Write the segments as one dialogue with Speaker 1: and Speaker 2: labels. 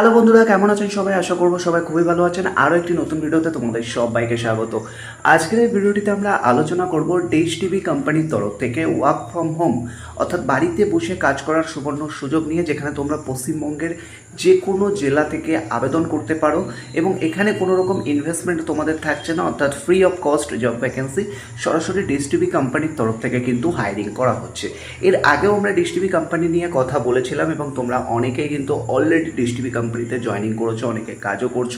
Speaker 1: Hello বন্ধুরা, কেমন আছেন সবাই? আশা করব সবাই খুবই ভালো আছেন। আরও একটি নতুন ভিডিওতে তোমাদের সবাইকে স্বাগত। আজকের এই ভিডিওটিতে আমরা আলোচনা করব ডেশ টিভি কোম্পানির তরফ থেকে ওয়ার্ক ফ্রম হোম অর্থাৎ বাড়িতে বসে কাজ করার সুবর্ণ সুযোগ নিয়ে, যেখানে তোমরা পশ্চিমবঙ্গের যে কোনো জেলা থেকে আবেদন করতে পারো এবং এখানে কোনো রকম ইনভেস্টমেন্ট তোমাদের থাকছে না, অর্থাৎ free of cost job vacancy সরাসরি ডিশ টিভি কোম্পানির তরফ থেকে কিন্তু হায়ারিং করা হচ্ছে। এর আগেও আমরা ডিশ টিভি কোম্পানি নিয়ে কথা বলেছিলাম এবং তোমরা অনেকেই কিন্তু অলরেডি ডিশ টিভি কোম্পানিতে জয়েনিং করেছ, অনেকে কাজও করছ।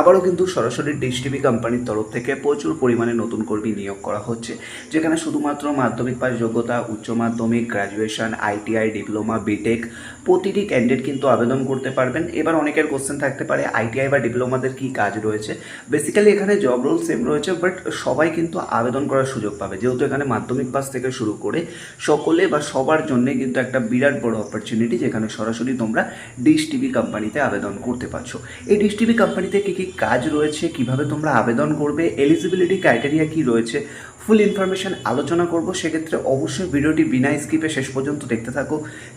Speaker 1: আবারও কিন্তু সরাসরি ডিশ টিভি কোম্পানির তরফ থেকে প্রচুর পরিমাণে নতুন কর্মী নিয়োগ করা হচ্ছে, যেখানে শুধুমাত্র মাধ্যমিক পাস যোগ্যতা, উচ্চ মাধ্যমিক গ্র্যাজুয়েশন আইটিআই ডিপ্লোমা বিটেক প্রতিটি ক্যান্ডিডেট কিন্তু আবেদন করতে পারবেন। এবার অনেকের কোশ্চেন থাকতে পারে আইটিআই বা ডিপ্লোমাদের কি কাজ রয়েছে? বেসিক্যালি এখানে জব রোল সেম রয়েছে বাট সবাই কিন্তু আবেদন করার সুযোগ পাবে। যেহেতু এখানে মাধ্যমিক পাস থেকে শুরু করে সকলে বা সবার জন্য কিন্তু একটা বিরাট বড় অপরচুনিটি যেখানে সরাসরি তোমরা ডিশ টিভি কোম্পানিতে আবেদন করতে পারছ। এই ডিস টিভি কোম্পানিতে কী কী কাজ রয়েছে? কীভাবে তোমরা আবেদন করবে? এলিজিবিলিটি ক্রাইটেরিয়া কি রয়েছে? ফুল ইনফরমেশন আলোচনা করব, সেক্ষেত্রে অবশ্যই ভিডিওটি বিনা স্কিপে শেষ পর্যন্ত দেখতে থাকো।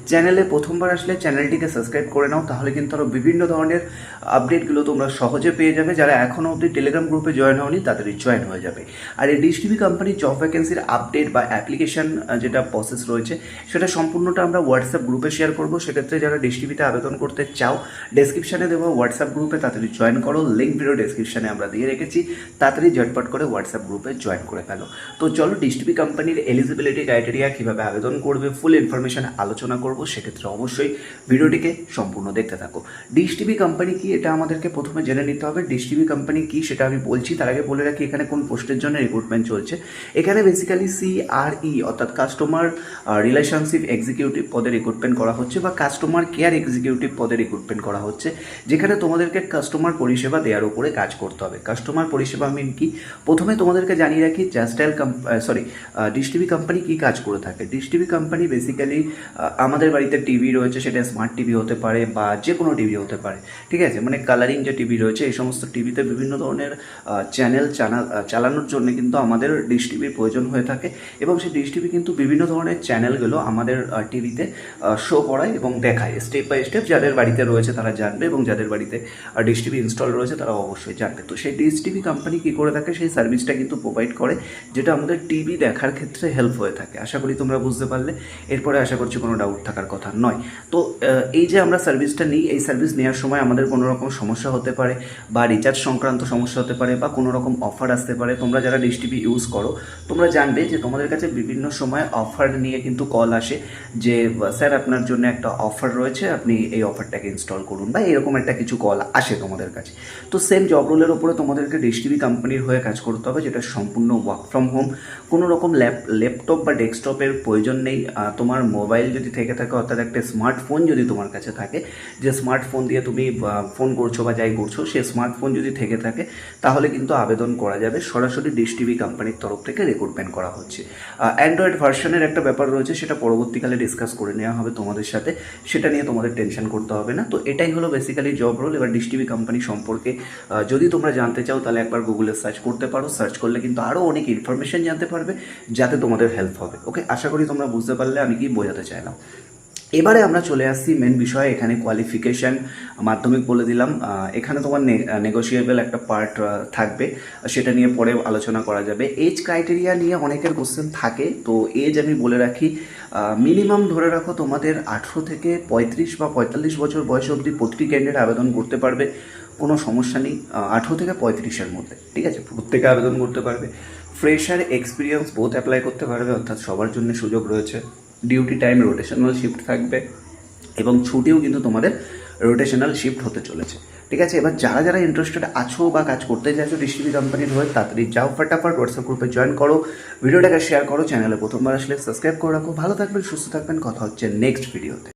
Speaker 1: চ্যানেলে প্রথমবার আসলে চ্যানেলটিকে সাবস্ক্রাইব করে নাও, তাহলে কিন্তু আরও বিভিন্ন ধরনের আপডেটগুলো তোমরা সহজে পেয়ে যাবে। যারা এখনও অবধি টেলিগ্রাম গ্রুপে জয়েন হওনি, তাদেরই জয়েন হয়ে যাবে। আর এই ডিশ টিভি কোম্পানির জব ভ্যাকেন্সির আপডেট বা অ্যাপ্লিকেশন যেটা প্রসেস রয়েছে, সেটা সম্পূর্ণটা আমরা হোয়াটসঅ্যাপ গ্রুপে শেয়ার করব। সেক্ষেত্রে যারা ডিশ টিভিতে আবেদন করতে চাও ডেসক্রিপশানে দেবো হোয়াটসঅ্যাপ গ্রুপে তাড়াতাড়ি জয়েন করো। লিঙ্ক ভিডিও ডেসক্রিপশানে আমরা দিয়ে রেখেছি। তাড়াতাড়ি ঝটপট করে হোয়াটসঅ্যাপ গ্রুপে জয়েন করে ফেলো। তো চলো ডিশ টিভি কোম্পানির এলিজিবিলিটি ক্রাইটেরিয়া কীভাবে আবেদন করবে ফুল ইনফরমেশন আলোচনা করব, সেক্ষেত্রে অবশ্যই ভিডিওটিকে সম্পূর্ণ দেখতে থাকো। ডিশ কোম্পানি কি, এটা আমাদেরকে প্রথমে জেনে নিতে হবে। ডিশ টিভি কোম্পানি কি, সেটা আমি বলছি। তার আগে বলে রাখি, এখানে কোন পোস্টের জন্য রিক্রুটমেন্ট চলছে। এখানে বেসিক্যালি সিআরই অর্থাৎ কাস্টমার রিলেশনশিপ এক্সিকিউটিভ পদে রিক্রুটমেন্ট করা হচ্ছে বা কাস্টমার কেয়ার এক্সিকিউটিভ পদে রিক্রুটমেন্ট করা হচ্ছে, যেখানে তোমাদেরকে কাস্টমার পরিষেবা দেওয়ার উপরে কাজ করতে হবে। কাস্টমার পরিষেবা মিন কি? প্রথমে তোমাদেরকে জানিয়ে রাখি জাস্টাইল সরি ডিশ টিভি কোম্পানি কী কাজ করে থাকে ডিশ টিভি কোম্পানি বেসিক্যালি আমাদের বাড়িতে টিভি রয়েছে সেটা স্মার্ট টিভি হতে পারে বা যে কোনো টিভি হতে পারে ঠিক আছে মানে কালারিং যে টিভি রয়েছে এই সমস্ত টিভিতে বিভিন্ন ধরনের চ্যানেল চানা চালানোর জন্য কিন্তু আমাদের ডিশ টিভির প্রয়োজন হয়ে থাকে এবং সেই ডিশ টিভি কিন্তু বিভিন্ন ধরনের চ্যানেলগুলো আমাদের টিভিতে শো করায় এবং দেখায় স্টেপ বাই স্টেপ যাদের বাড়িতে রয়েছে তারা জানবে এবং যাদের বাড়িতে ডিশ টিভি ইনস্টল রয়েছে তারা অবশ্যই জানবে তো সেই ডিশ টিভি কোম্পানি কী করে থাকে সেই সার্ভিসটা কিন্তু প্রোভাইড করে যেটা আমাদের টিভি দেখার ক্ষেত্রে হেল্প হয়ে থাকে। আশা করি তোমরা বুঝতে পারলে। এরপরে আশা করছি কোনো ডাউট থাকার কথা নয়। তো এই যে আমরা সার্ভিসটা নিই, এই সার্ভিস নেওয়ার সময় আমাদের কোনো রকম সমস্যা হতে পারে বা রিচার্জ সংক্রান্ত সমস্যা হতে পারে বা কোনো রকম অফার আসতে পারে। তোমরা যারা ডিশ টিভি ইউজ করো, তোমরা জানবে যে তোমাদের কাছে বিভিন্ন সময় অফার নিয়ে কিন্তু কল আসে যে, স্যার, আপনার জন্য একটা অফার রয়েছে, আপনি এই অফারটাকে ইনস্টল করুন। বা এরকম একটা কিছু কল আসে তোমাদের কাছে। তো সেম জব রোলের ওপরে তোমাদেরকে ডিশ টিভি কোম্পানির হয়ে কাজ করতে হবে, যেটা সম্পূর্ণ ওয়ার্ক ফ্রম হোম কোনো রকম ল্যাপ, ল্যাপটপ বা ডেস্কটপের প্রয়োজন নেই। তোমার মোবাইল যদি থেকে থাকে, অর্থাৎ একটা স্মার্টফোন যদি তোমার কাছে থাকে, যে স্মার্টফোন দিয়ে তুমি ফোন করছ বা যাই করছ, সে স্মার্টফোন যদি থেকে থাকে, তাহলে কিন্তু আবেদন করা যাবে। সরাসরি ডিশ টিভি কোম্পানির তরফ থেকে রিক্রুটমেন্ট করা হচ্ছে। অ্যান্ড্রয়েড ভার্সনের একটা ব্যাপার রয়েছে, সেটা পরবর্তীকালে ডিসকাস করে নেওয়া হবে তোমাদের সাথে। সেটা নিয়ে তোমাদের টেনশন করতে হবে না। তো এটাই হলো বেসিক্যালি জব রোল এবার ডিশ টিভি কোম্পানি সম্পর্কে যদি তোমরা জানতে চাও, তাহলে একবার গুগলে সার্চ করতে পারো। সার্চ করলে কিন্তু আরও অনেক ইনফরমেশন জানতে পারবে, যাতে তোমাদের হেল্প হবে। ওকে আশা করি তোমরা বুঝতে পারলে, আমি কি বোঝাতে চাইলাম? এবারে আমরা চলে আসছি মেন বিষয়ে, এখানে কোয়ালিফিকেশান মাধ্যমিক বলে দিলাম। এখানে তোমার নেগোসিয়েবল একটা পার্ট থাকবে। সেটা নিয়ে পরে আলোচনা করা যাবে। এজ ক্রাইটেরিয়া নিয়ে অনেকের কোশ্চেন থাকে। তো এজ আমি বলে রাখি মিনিমাম ধরে রাখো তোমাদের আঠেরো থেকে পঁয়ত্রিশ বা পঁয়তাল্লিশ বছর বয়স অবধি প্রতিটি ক্যান্ডিডেট আবেদন করতে পারবে। কোনো সমস্যা নেই আঠেরো থেকে পঁয়ত্রিশের মধ্যে। ঠিক আছে? প্রত্যেকে আবেদন করতে পারবে। ফ্রেশার এক্সপিরিয়েন্স বোথ অ্যাপ্লাই করতে পারবে, অর্থাৎ সবার জন্য সুযোগ রয়েছে। ডিউটি টাইম রোটেশনাল শিফট থাকবে এবং ছুটিও কিন্তু তোমাদের রোটেশনাল শিফট হতে চলেছে। ঠিক আছে, এবার যারা যারা ইন্টারেস্টেড আছো বা কাজ করতে চাইছো ডিস্ট্রিবি কোম্পানির হয়ে, তাড়াতাড়ি যাও ফটাফট হোয়াটসঅ্যাপ গ্রুপে জয়েন করো। ভিডিওটাকে শেয়ার করো চ্যানেলে প্রথমবার আসলে সাবস্ক্রাইব করে রাখো। ভালো থাকবেন, সুস্থ থাকবেন। কথা হচ্ছে নেক্সট ভিডিওতে